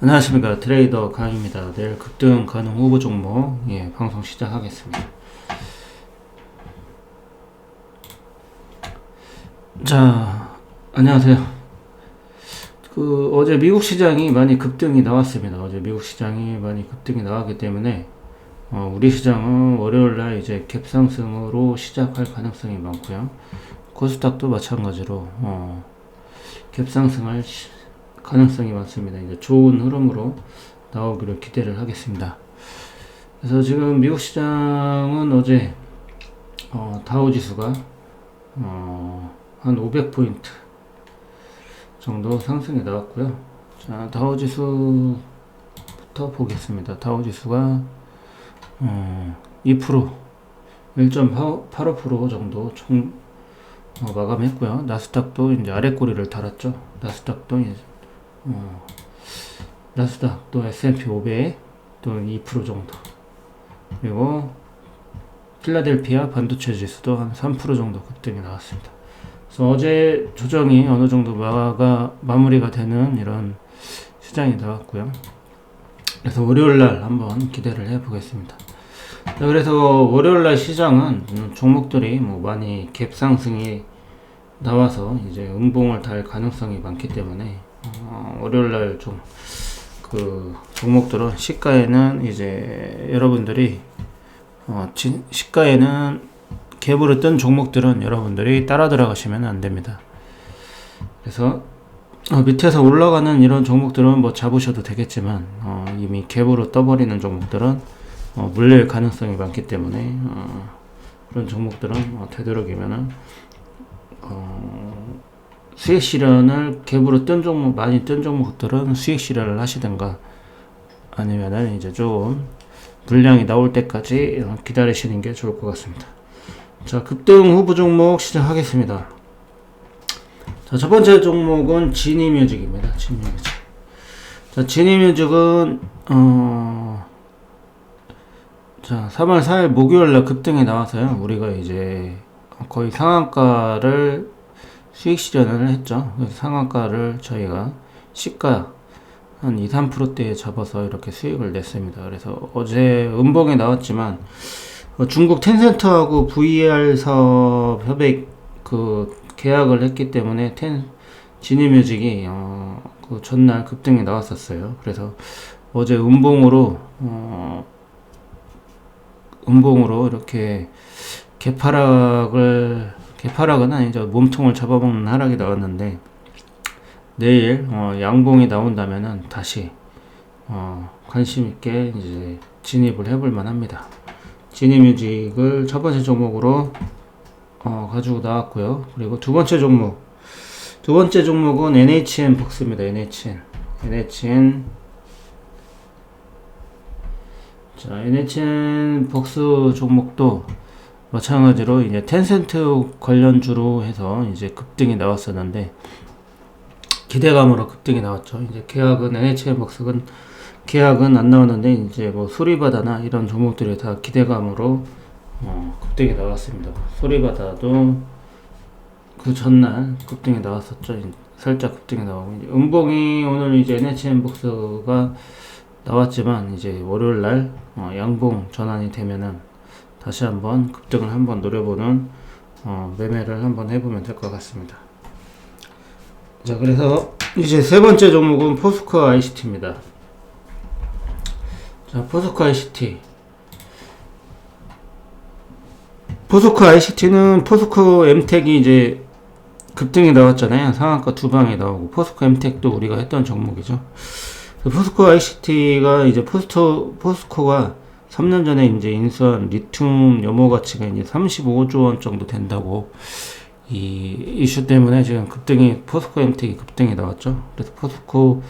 안녕하십니까 트레이더 강입니다. 내일 급등 가능 후보 종목 예, 방송 시작하겠습니다. 자 안녕하세요. 그 어제 미국 시장이 많이 급등이 나왔습니다. 어제 미국 시장이 많이 급등이 나왔기 때문에 어, 우리 시장은 월요일 날 이제 갭상승으로 시작할 가능성이 많고요. 코스닥도 마찬가지로 어, 갭상승할 시- 가능성이 많습니다. 이제 좋은 흐름으로 나오기를 기대를 하겠습니다. 그래서 지금 미국 시장은 어제 어, 다우 지수가 어, 한 500포인트 정도 상승이 나왔고요. 자, 다우 지수부터 보겠습니다. 다우 지수가 어, 2% 1.85% 정도 총 어, 마감했고요. 나스닥도 이제 아래 꼬리를 달았죠. 나스닥도 이제 어, 나스닥 또 S&P 500 또는 2% 정도 그리고 필라델피아 반도체 지수도 한 3% 정도 급등이 나왔습니다. 그래서 어제 조정이 어느 정도 마가 마무리가 되는 이런 시장이 나왔고요. 그래서 월요일 날 한번 기대를 해보겠습니다. 자, 그래서 월요일 날 시장은 음, 종목들이 뭐 많이 갭 상승이 나와서 이제 음봉을 달 가능성이 많기 때문에 어, 월요일 날 좀 그 종목들은 시가에는 이제 여러분들이 어, 지- 시가에는 갭으로 뜬 종목들은 여러분들이 따라 들어가시면 안 됩니다. 그래서 어, 밑에서 올라가는 이런 종목들은 뭐 잡으셔도 되겠지만 어, 이미 갭으로 떠버리는 종목들은 어, 물릴 가능성이 많기 때문에 어, 그런 종목들은 어, 되도록이면은 어, 수익 실현을 갭으로 뜬 종목 많이 뜬 종목들은 수익 실현을 하시든가 아니면은 이제 좀 물량이 나올 때까지 어, 기다리시는 게 좋을 것 같습니다. 자 급등 후보 종목 시작하겠습니다. 자 첫 번째 종목은 지니뮤직입니다. 지니뮤직. 자 지니뮤직은 어. 자, 3월 4일 목요일 날 급등이 나와서요. 우리가 이제 거의 상한가를 수익 실현을 했죠. 상한가를 저희가 시가 한 2, 3%대에 잡아서 이렇게 수익을 냈습니다. 그래서 어제 음봉이 나왔지만 어, 중국 텐센트하고 VR 사업 협약 그 계약을 했기 때문에 텐 지니뮤직이 어, 그 전날 급등이 나왔었어요. 그래서 어제 음봉으로 어, 음봉으로 이렇게 개파락을 개파락은 아니죠 몸통을 잡아먹는 하락이 나왔는데 내일 어, 양봉이 나온다면은 다시 어, 관심 있게 이제 진입을 해볼 만합니다. 지니뮤직을 첫 번째 종목으로 어, 가지고 나왔고요. 그리고 두 번째 종목 두 번째 종목은 NHN 복스입니다. NHN NHN 자, NHN 복수 종목도 마찬가지로 이제 텐센트 관련주로 해서 이제 급등이 나왔었는데 기대감으로 급등이 나왔죠. 이제 계약은 복수는 계약은 안 나왔는데 이제 뭐 소리바다나 이런 종목들이 다 기대감으로 어, 급등이 나왔습니다. 소리바다도 그 전날 급등이 나왔었죠. 살짝 급등이 나오고 이제 음봉이 오늘 이제 NHN 복수가 나왔지만 이제 월요일 날 어, 양봉 전환이 되면은 다시 한번 급등을 한번 노려보는 어, 매매를 한번 해보면 될 것 같습니다. 자 그래서 이제 세 번째 종목은 포스코 ICT입니다. 자 포스코 ICT 포스코 ICT는 포스코 엠텍이 이제 급등이 나왔잖아요. 상한가 두 방이 나오고 포스코 엠텍도 우리가 했던 종목이죠. 그 포스코 ICT가 이제 포스토 포스코가 3년 전에 이제 인수한 리튬 염호 가치가 이제 35조 원 정도 된다고 이 이슈 때문에 지금 급등이 포스코 엠텍이 급등이 나왔죠. 그래서 포스코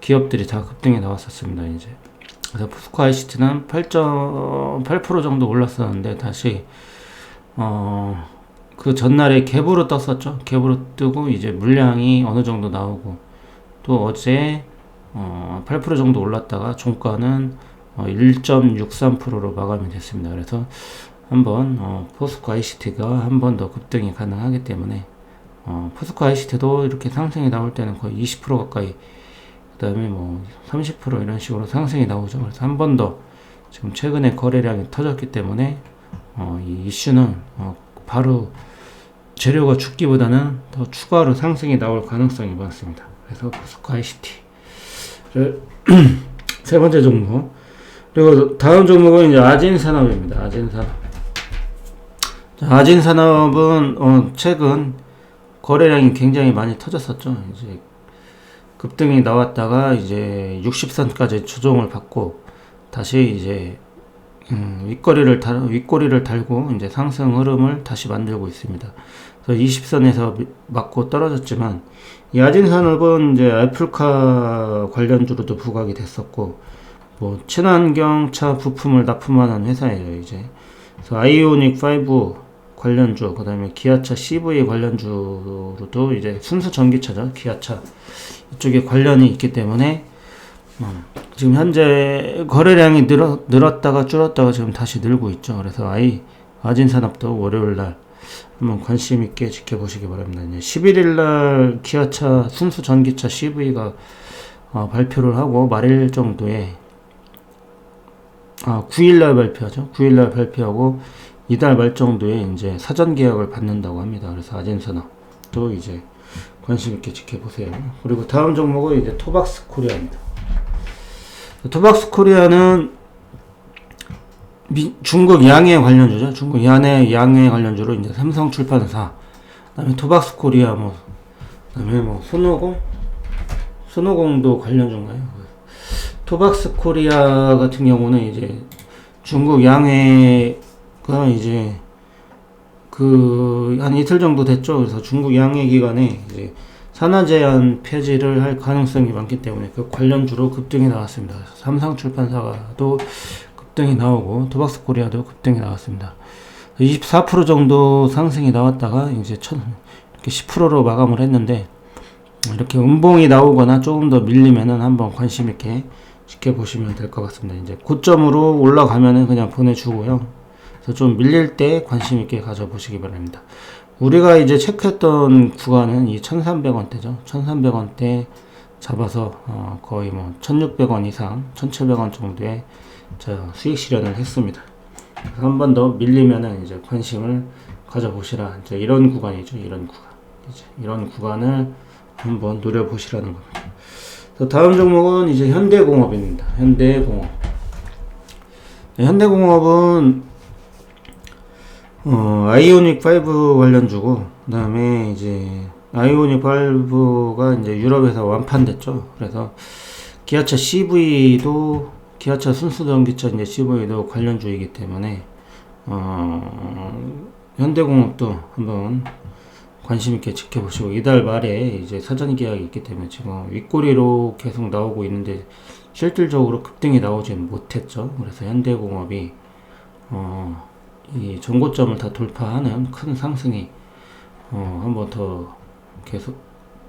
기업들이 다 급등이 나왔었습니다. 이제 그래서 포스코 ICT는 8.8% 정도 올랐었는데 다시 어. 그 전날에 갭으로 떴었죠. 갭으로 뜨고 이제 물량이 어느 정도 나오고 또 어제 어, 8% 정도 올랐다가 종가는 어, 1.63%로 마감이 됐습니다. 그래서 한번 어, 포스코 ICT가 한 번 더 급등이 가능하기 때문에 어, 포스코 ICT도 이렇게 상승이 나올 때는 거의 20% 가까이 그다음에 뭐 30% 이런 식으로 상승이 나오죠. 그래서 한 번 더 지금 최근에 거래량이 터졌기 때문에 어, 이 이슈는 어, 바로 재료가 죽기보다는 더 추가로 상승이 나올 가능성이 많습니다. 그래서 포스코 ICT 세 번째 종목 그리고 다음 종목은 이제 아진 산업입니다. 아진 산업 자, 아진 산업은 어, 최근 거래량이 굉장히 많이 터졌었죠. 이제 급등이 나왔다가 이제 60선까지 조정을 받고 다시 이제 음, 윗꼬리를 달 윗꼬리를 달고 이제 상승 흐름을 다시 만들고 있습니다. 그래서 20선에서 맞고 떨어졌지만 이 아진산업은 이제 알풀카 관련주로도 부각이 됐었고 뭐 친환경 차 부품을 납품하는 회사예요 이제. 그래서 아이오닉 5 관련주, 그 다음에 기아차 CV 관련주로도 이제 순수 전기차죠. 기아차. 이쪽에 관련이 있기 때문에, 음, 지금 현재 거래량이 늘어, 늘었다가 줄었다가 지금 다시 늘고 있죠. 그래서 아이, 아진산업도 월요일 날 한번 관심 있게 지켜보시기 바랍니다. 11일 날 기아차 순수 전기차 CV가 어, 발표를 하고 말일 정도에 아, 9일 날 발표하죠. 9일 날 발표하고 이달 말 정도에 이제 사전 계약을 받는다고 합니다. 그래서 아젠산업도 이제 관심 있게 지켜보세요. 그리고 다음 종목은 이제 토박스 코리아입니다. 토박스 코리아는 미, 중국 양해 관련주죠. 중국 양해 양해 관련주로 이제 삼성 출판사, 그다음에 토박스 코리아 뭐, 그다음에 뭐 손오공, 손오공도 관련주인가요? 토박스 코리아 같은 경우는 이제 중국 양해 그 이제 그 한 이틀 정도 됐죠. 그래서 중국 양해 기관에 이제 산화 제한 폐지를 할 가능성이 많기 때문에 그 관련주로 급등이 나왔습니다. 삼성 출판사가도 급등이 나오고 도박스 코리아도 급등이 나왔습니다. 24% 정도 상승이 나왔다가 이제 천, 이렇게 10%로 마감을 했는데 이렇게 음봉이 나오거나 조금 더 밀리면은 한번 관심 있게 지켜보시면 될 것 같습니다. 이제 고점으로 올라가면은 그냥 보내주고요. 그래서 좀 밀릴 때 관심 있게 가져보시기 바랍니다. 우리가 이제 체크했던 구간은 이 1300원대죠. 1300원대 잡아서 어 거의 뭐 1600원 이상, 1700원 정도의 수익 실현을 했습니다. 한 번 더 밀리면은 이제 관심을 가져보시라. 이제 이런 구간이죠. 이런 구간. 이제 이런 구간을 한번 노려보시라는 겁니다. 다음 종목은 이제 현대공업입니다. 현대공업. 네, 현대공업은 어, 아이오닉 5 관련주고, 그 다음에 이제, 아이오닉 5가 이제 유럽에서 완판됐죠. 그래서, 기아차 CV도, 기아차 순수 전기차 이제 CV도 관련주이기 때문에, 어, 현대공업도 한번 관심 있게 지켜보시고, 이달 말에 이제 사전 계약이 있기 때문에 지금 윗꼬리로 계속 나오고 있는데, 실질적으로 급등이 나오지는 못했죠. 그래서 현대공업이, 어, 이 전고점을 다 돌파하는 큰 상승이 어, 한 번 더 계속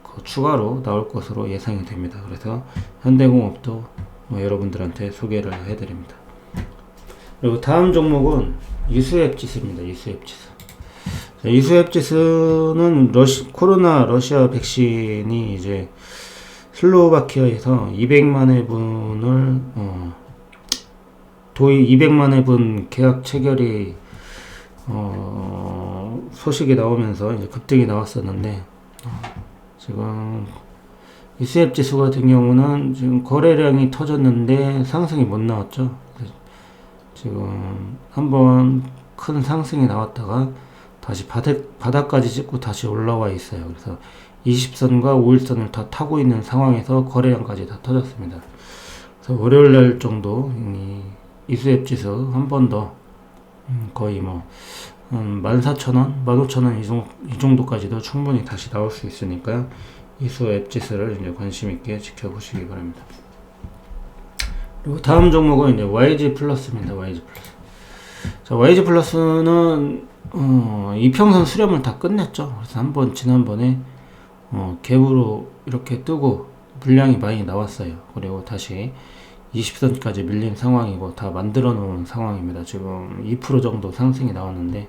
그 추가로 나올 것으로 예상이 됩니다. 그래서 현대공업도 뭐 여러분들한테 소개를 해드립니다. 그리고 다음 종목은 이수앱 지수입니다. 이수앱 지수. 이수앱 지수는 러시, 코로나 러시아 백신이 이제 슬로바키아에서 200만 회분을 어, 도입 200만 회분 계약 체결이 어, 소식이 나오면서 이제 급등이 나왔었는데 어, 지금 이수앱 지수 같은 경우는 지금 거래량이 터졌는데 상승이 못 나왔죠. 지금 한번 큰 상승이 나왔다가 다시 바닥, 바닥까지 찍고 다시 올라와 있어요. 그래서 20선과 5일선을 다 타고 있는 상황에서 거래량까지 다 터졌습니다. 그래서 월요일 날 정도 이 이수앱 지수 한 번더 음, 거의 뭐 음, 14,000원, 15,000원 이, 정도, 이 정도까지도 충분히 다시 나올 수 있으니까요. 이수 앱 지수를 이제 관심 있게 지켜보시기 바랍니다. 그리고 다음 종목은 이제 YG 플러스입니다. YG 플러스. 자, YG 플러스는 어, 이평선 수렴을 다 끝냈죠. 그래서 한번 지난번에 어, 갭으로 이렇게 뜨고 물량이 많이 나왔어요. 그리고 다시 20선까지 밀린 상황이고 다 만들어 놓은 상황입니다. 지금 2% 정도 상승이 나왔는데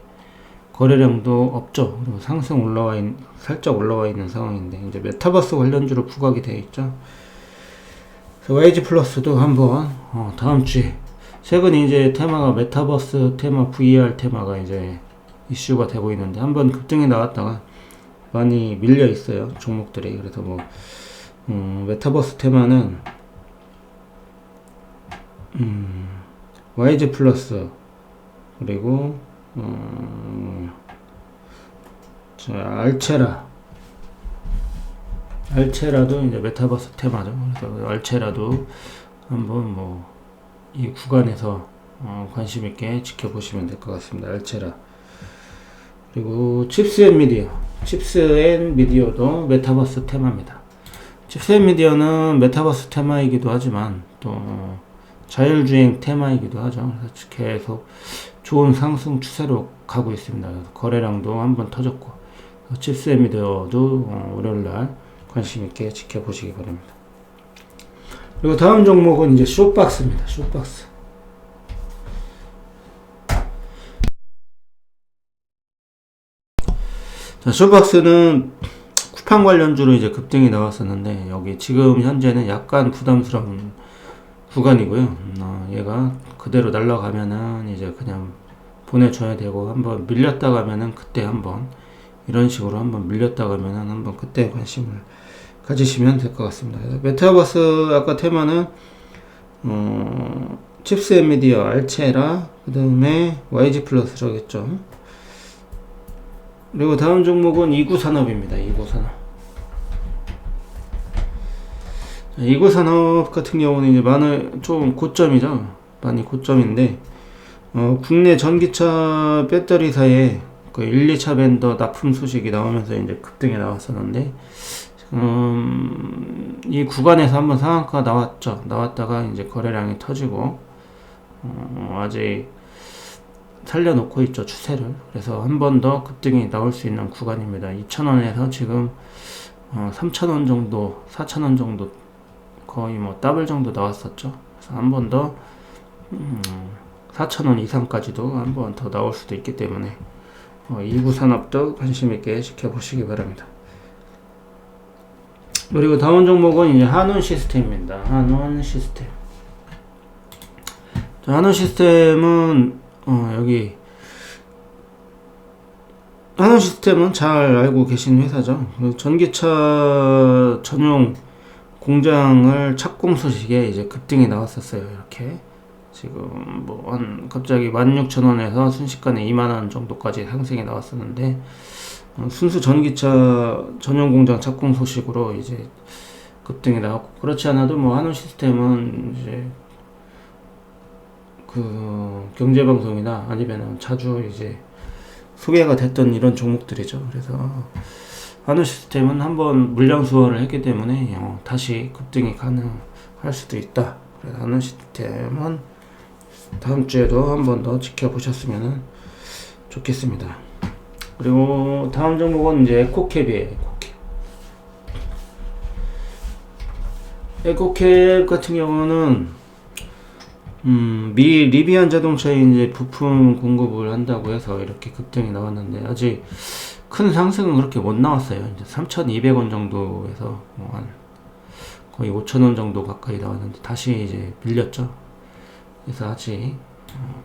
거래량도 없죠. 그리고 상승 올라와 있, 살짝 올라와 있는 상황인데 이제 메타버스 관련주로 부각이 되어 있죠. 그래서 YG 플러스도 한번 어, 다음 주에 최근 이제 테마가 메타버스 테마, VR 테마가 이제 이슈가 되고 있는데 한번 급등이 나왔다가 많이 밀려 있어요 종목들이. 그래서 뭐 음, 메타버스 테마는 음, YG 플러스. 그리고 음, 자, 알체라. 알체라도 이제 메타버스 테마죠. 그래서 알체라도 한번 뭐 이 구간에서 어, 관심 있게 지켜보시면 될 것 같습니다. 알체라 그리고 칩스 앤 미디어 칩스 앤 미디어도 메타버스 테마입니다 칩스 앤 미디어는 메타버스 테마이기도 하지만 또 자율주행 테마이기도 하죠 그래서 계속 좋은 상승 추세로 가고 있습니다. 거래량도 한번 터졌고 칩스 앤 미디어도 어, 월요일날 관심 있게 지켜보시기 바랍니다. 그리고 다음 종목은 이제 쇼박스입니다. 쇼박스. 자, 쇼박스는 쿠팡 관련주로 이제 급등이 나왔었는데 여기 지금 현재는 약간 부담스러운 구간이고요. 음, 어, 얘가 그대로 날라가면은 이제 그냥 보내줘야 되고 한번 밀렸다 가면은 그때 한번 이런 식으로 한번 밀렸다 가면은 한번 그때 관심을 가지시면 될 것 같습니다. 메타버스 아까 테마는 어, 칩스 엔미디어 알체라 그 다음에 YG 플러스라겠죠. 그리고 다음 종목은 이구산업입니다. 이구산업. 이구산업 같은 경우는 이제 많은 좀 고점이죠. 많이 고점인데 어, 국내 전기차 배터리사에 그 1, 2차 밴더 납품 소식이 나오면서 이제 급등이 나왔었는데 음, 이 구간에서 한번 상한가 나왔죠. 나왔다가 이제 거래량이 터지고 어, 아직 살려놓고 있죠 추세를. 그래서 한 번 더 급등이 나올 수 있는 구간입니다. 2,000원에서 지금 어, 3,000원 정도, 4,000원 정도 거의 뭐 더블 정도 나왔었죠. 그래서 한 번더 음, 4,000원 이상까지도 한 번 더 나올 수도 있기 때문에 어, 일부 산업도 관심 있게 지켜보시기 바랍니다. 그리고 다음 종목은 이제 한원 시스템입니다. 한원 시스템. 자, 한원 시스템은 어, 여기 한원 시스템은 잘 알고 계신 회사죠. 그 전기차 전용 공장을 착공 소식에 이제 급등이 나왔었어요. 이렇게 지금 뭐 한 갑자기 16,000원에서 순식간에 2만 원 정도까지 상승이 나왔었는데 어, 순수 전기차 전용 공장 착공 소식으로 이제 급등이 나왔고 그렇지 않아도 뭐 한원 시스템은 이제 그 경제 방송이나 아니면 자주 이제 소개가 됐던 이런 종목들이죠. 그래서 한원 시스템은 한번 물량 수월을 했기 때문에 어, 다시 급등이 가능할 수도 있다. 그래서 한원 시스템은 다음 주에도 한 번 더 지켜보셨으면 좋겠습니다. 그리고 다음 종목은 이제 에코캡이에요. 에코캡. 에코캡 같은 경우는 음, 미 리비안 자동차에 이제 부품 공급을 한다고 해서 이렇게 급등이 나왔는데 아직 큰 상승은 그렇게 못 나왔어요. 이제 3,200원 정도에서 뭐한 거의 5,000원 정도 가까이 나왔는데 다시 이제 밀렸죠. 그래서 아직 어,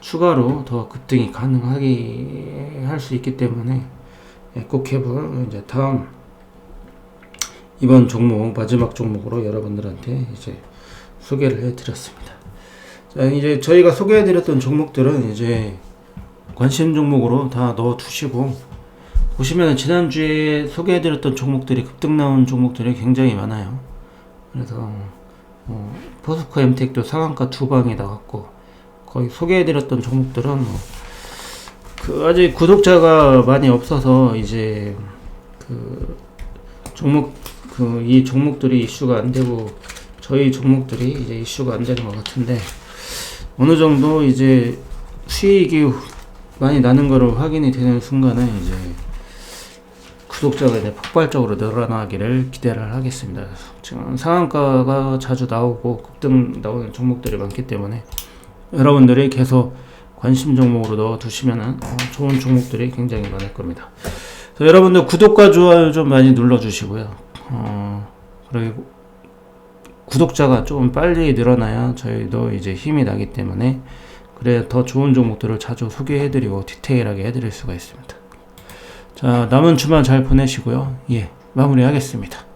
추가로 더 급등이 가능하게 할 수 있기 때문에 에코캡을 이제 다음 이번 종목 마지막 종목으로 여러분들한테 이제 소개를 해드렸습니다. 자 이제 저희가 소개해드렸던 종목들은 이제 관심 종목으로 다 넣어 두시고 보시면 지난주에 소개해드렸던 종목들이 급등 나온 종목들이 굉장히 많아요. 그래서 어, 포스코 엠텍도 상한가 두 방이 나왔고 거의 소개해드렸던 종목들은 뭐, 그 아직 구독자가 많이 없어서 이제 그 종목 그 이 종목들이 이슈가 안 되고 저희 종목들이 이제 이슈가 안 되는 것 같은데 어느 정도 이제 수익이 많이 나는 거를 확인이 되는 순간에 이제 구독자가 이제 폭발적으로 늘어나기를 기대를 하겠습니다. 지금 상한가가 자주 나오고 급등 나오는 종목들이 많기 때문에 여러분들이 계속 관심 종목으로 넣어 두시면은 어, 좋은 종목들이 굉장히 많을 겁니다. 여러분들 구독과 좋아요 좀 많이 눌러 주시고요. 어, 그리고 구독자가 좀 빨리 늘어나야 저희도 이제 힘이 나기 때문에 그래 더 좋은 종목들을 자주 소개해드리고 디테일하게 해드릴 수가 있습니다. 자 남은 주말 잘 보내시고요. 예 마무리하겠습니다.